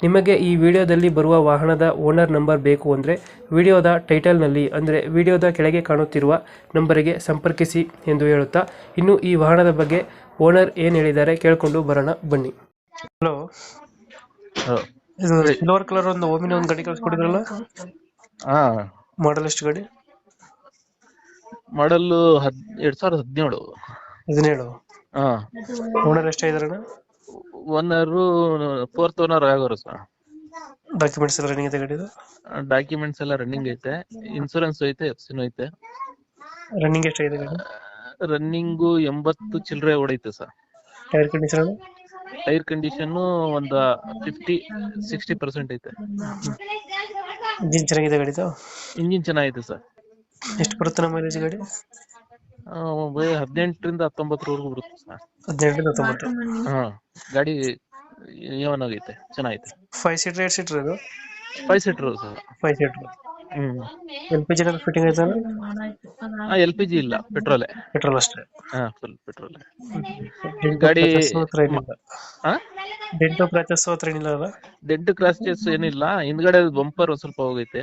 ನಿಮಗೆ ಈ ವಿಡಿಯೋದಲ್ಲಿ ಬರುವ ವಾಹನದ ಓನರ್ ನಂಬರ್ ಬೇಕು ಅಂದರೆ ವಿಡಿಯೋದ ಟೈಟಲ್ನಲ್ಲಿ ಅಂದರೆ ವಿಡಿಯೋದ ಕೆಳಗೆ ಕಾಣುತ್ತಿರುವ ನಂಬರಿಗೆ ಸಂಪರ್ಕಿಸಿ ಎಂದು ಹೇಳುತ್ತಾ ಇನ್ನು ಈ ವಾಹನದ ಬಗ್ಗೆ ಓನರ್ ಏನು ಹೇಳಿದ್ದಾರೆ ಕೇಳಿಕೊಂಡು ಬರೋಣ ಬನ್ನಿ. ಹಲೋ. ಇದು ಸಿಲ್ವರ್ ಕಲರ್ ಒಂದು ಓಮಿನ ಒಂದು ಗಾಡಿ ಕಳಿಸ್ಕೊಡಿದ್ರಲ್ಲ ಹಾ. ಮಾಡಲ್ ಎಷ್ಟು ಗಾಡಿ? ಮಾಡಲ್ ಹದ್ ಎರಡ್ ಸಾವಿರದ ಹದಿನೇಳು. ಹದಿನೇಳು. ಹಾ. ಓನರ್ ಎಷ್ಟಾಗಿದಾರಣ ಓನರ್ ಫೋರ್ತ್ ಓನರ್ ಆಗೋರು ಸರ್ ಡಾಕ್ಯುಮೆಂಟ್ಸ್ ಎಲ್ಲ ರನ್ನಿಂಗ್ ಇದೆ? ಗಾಡಿದು ಡಾಕ್ಯುಮೆಂಟ್ಸ್ ಎಲ್ಲ ರನ್ನಿಂಗ್ ಐತೆ. ಇನ್ಸೂರೆನ್ಸ್ ಐತೆ ಎಫ್ ಸಿನೂ ಐತೆ. ರನ್ನಿಂಗ್ ಎಷ್ಟು ಗಾಡಿ? ರನ್ನಿಂಗು ಎಂಬತ್ತು ಚಿಲ್ಲರೆ ಹೊಡೈತೆ sir tyre condition tyre condition ಒಂದು ಫಿಫ್ಟಿ ಸಿಕ್ಸ್ಟಿ ಪರ್ಸೆಂಟ್ ಐತೆ. ಇಂಜಿನ್ ಚೆನ್ನಾಗಿದೆ ಗಾಡಿದು ಇಂಜಿನ್ ಚೆನ್ನಾಗಿದೆ ಸರ್ ಎಷ್ಟು ಬರುತ್ತೆ ನಮ್ಮ ಮೈಲೇಜ್ ಗಾಡಿ? ಹದಿನೆಂಟರಿಂದ ಹತ್ತೊಂಬತ್ತರವರೆಗೂ ಬರುತ್ತೆ ಸರ್. ಹದಿನೆಂಟರಿಂದ ಹತ್ತೊಂಬತ್ತು. ಹಾ ಗಾಡಿ ಏನಾಗೈತೆ ಚೆನ್ನಾಗೈತೆ. ಫೈವ್ ಸೀಟರ್ ಏಟ್ ಸೀಟರ್ ಇದು? Five seater sir. Five seater ಹ್ಮ್. ಎಲ್ ಪಿ ಜಿ ಫಿಟ್ಟಿಂಗ್ ಆಯ್ತಾ ಎಲ್ ಪಿ ಜಿ ಇಲ್ಲ ಪೆಟ್ರೋಲ್ ಪೆಟ್ರೋಲ್ ಅಷ್ಟೇ. ಹಾ ಫುಲ್ ಪೆಟ್ರೋಲ್ ಗಾಡಿ ಹಾ? ಡೆಂಟು ಕ್ರಾಚಸ್ ಹತ್ರ ಏನಿಲ್ಲ ಅಲ್ಲ? ಡೆಂಟು ಕ್ರಾಚಸ್ ಏನಿಲ್ಲ ಹಿಂದ್ಗಡೆ ಬಂಪರ್ ಸ್ವಲ್ಪ ಹೋಗೈತೆ.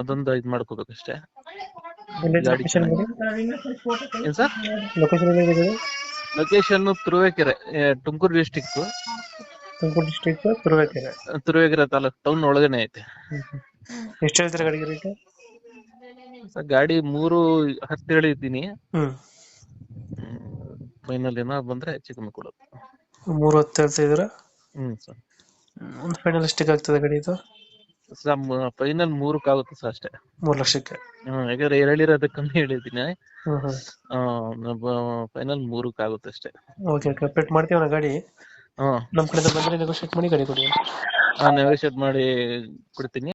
ಅದೊಂದು ಇದ್ ಮಾಡ್ಕೋಬೇಕಷ್ಟೇ. ಲೊಕೇಶನ್ ಏನ್ sir? Location Turuvekere Tumakuru district Tumakuru district Turuvekere Turuvekere taluk town ಒಳಗನೆ ಐತೆ. ಎಷ್ಟು ಹೇಳ್ತಾರೆ ಗಾಡಿಗೆ ರೇಟ್ ಸರ್ ಗಾಡಿ ಮೂರು ಹತ್ತು ಹೇಳಿದ್ದೀನಿ ಫೈನಲ್ ಏನೋ ಬಂದ್ರೆ ಹೆಚ್ಚು ಕಮ್ಮಿ ಕೊಡೋದು. ಮೂರು ಹತ್ತು ಹೇಳ್ತಾ ಇದ್ರ ಹ್ಮ್ ಸರ್. ಒಂದು ಫೈನಲ್ ಎಷ್ಟಿಗೆ ಆಗ್ತದೆ ಗಾಡಿ ಇದು? ಫೈನಲ್ ಮೂರಕ್ಕೆ ಆಗುತ್ತೆ ಸರ್ ಅಷ್ಟೇ. ಮೂರ್ ಲಕ್ಷಕ್ಕೆ. ಹ್ಮ್ ಯಾಕಂದ್ರೆ ಹೇಳಿರೋದಕ್ಕೆ ಕಮ್ಮಿ ಹೇಳಿದ್ದೀನಿ. ಹ್ಮ್ ಹ್ಮ್. ಫೈನಲ್ ಮೂರಕ್ಕೆ ಆಗುತ್ತೆ ಅಷ್ಟೇ. ಓಕೆ ಓಕೆ ಅಪ್ಡೇಟ್ ಮಾಡ್ತೀವಣ್ಣ ಗಾಡಿ. ಹ್ಮ್ ನಮ್ಮ ಕಡೆಯಿಂದ ಬಂದ್ರೆ ನೆಗೋಷಿಯೇಟ್ ಮಾಡಿ ಗಾಡಿ ಕೊಡಿ. ನೆಗೋಷಿಯೇಟ್ ಮಾಡಿ ಕೊಡ್ತೀನಿ.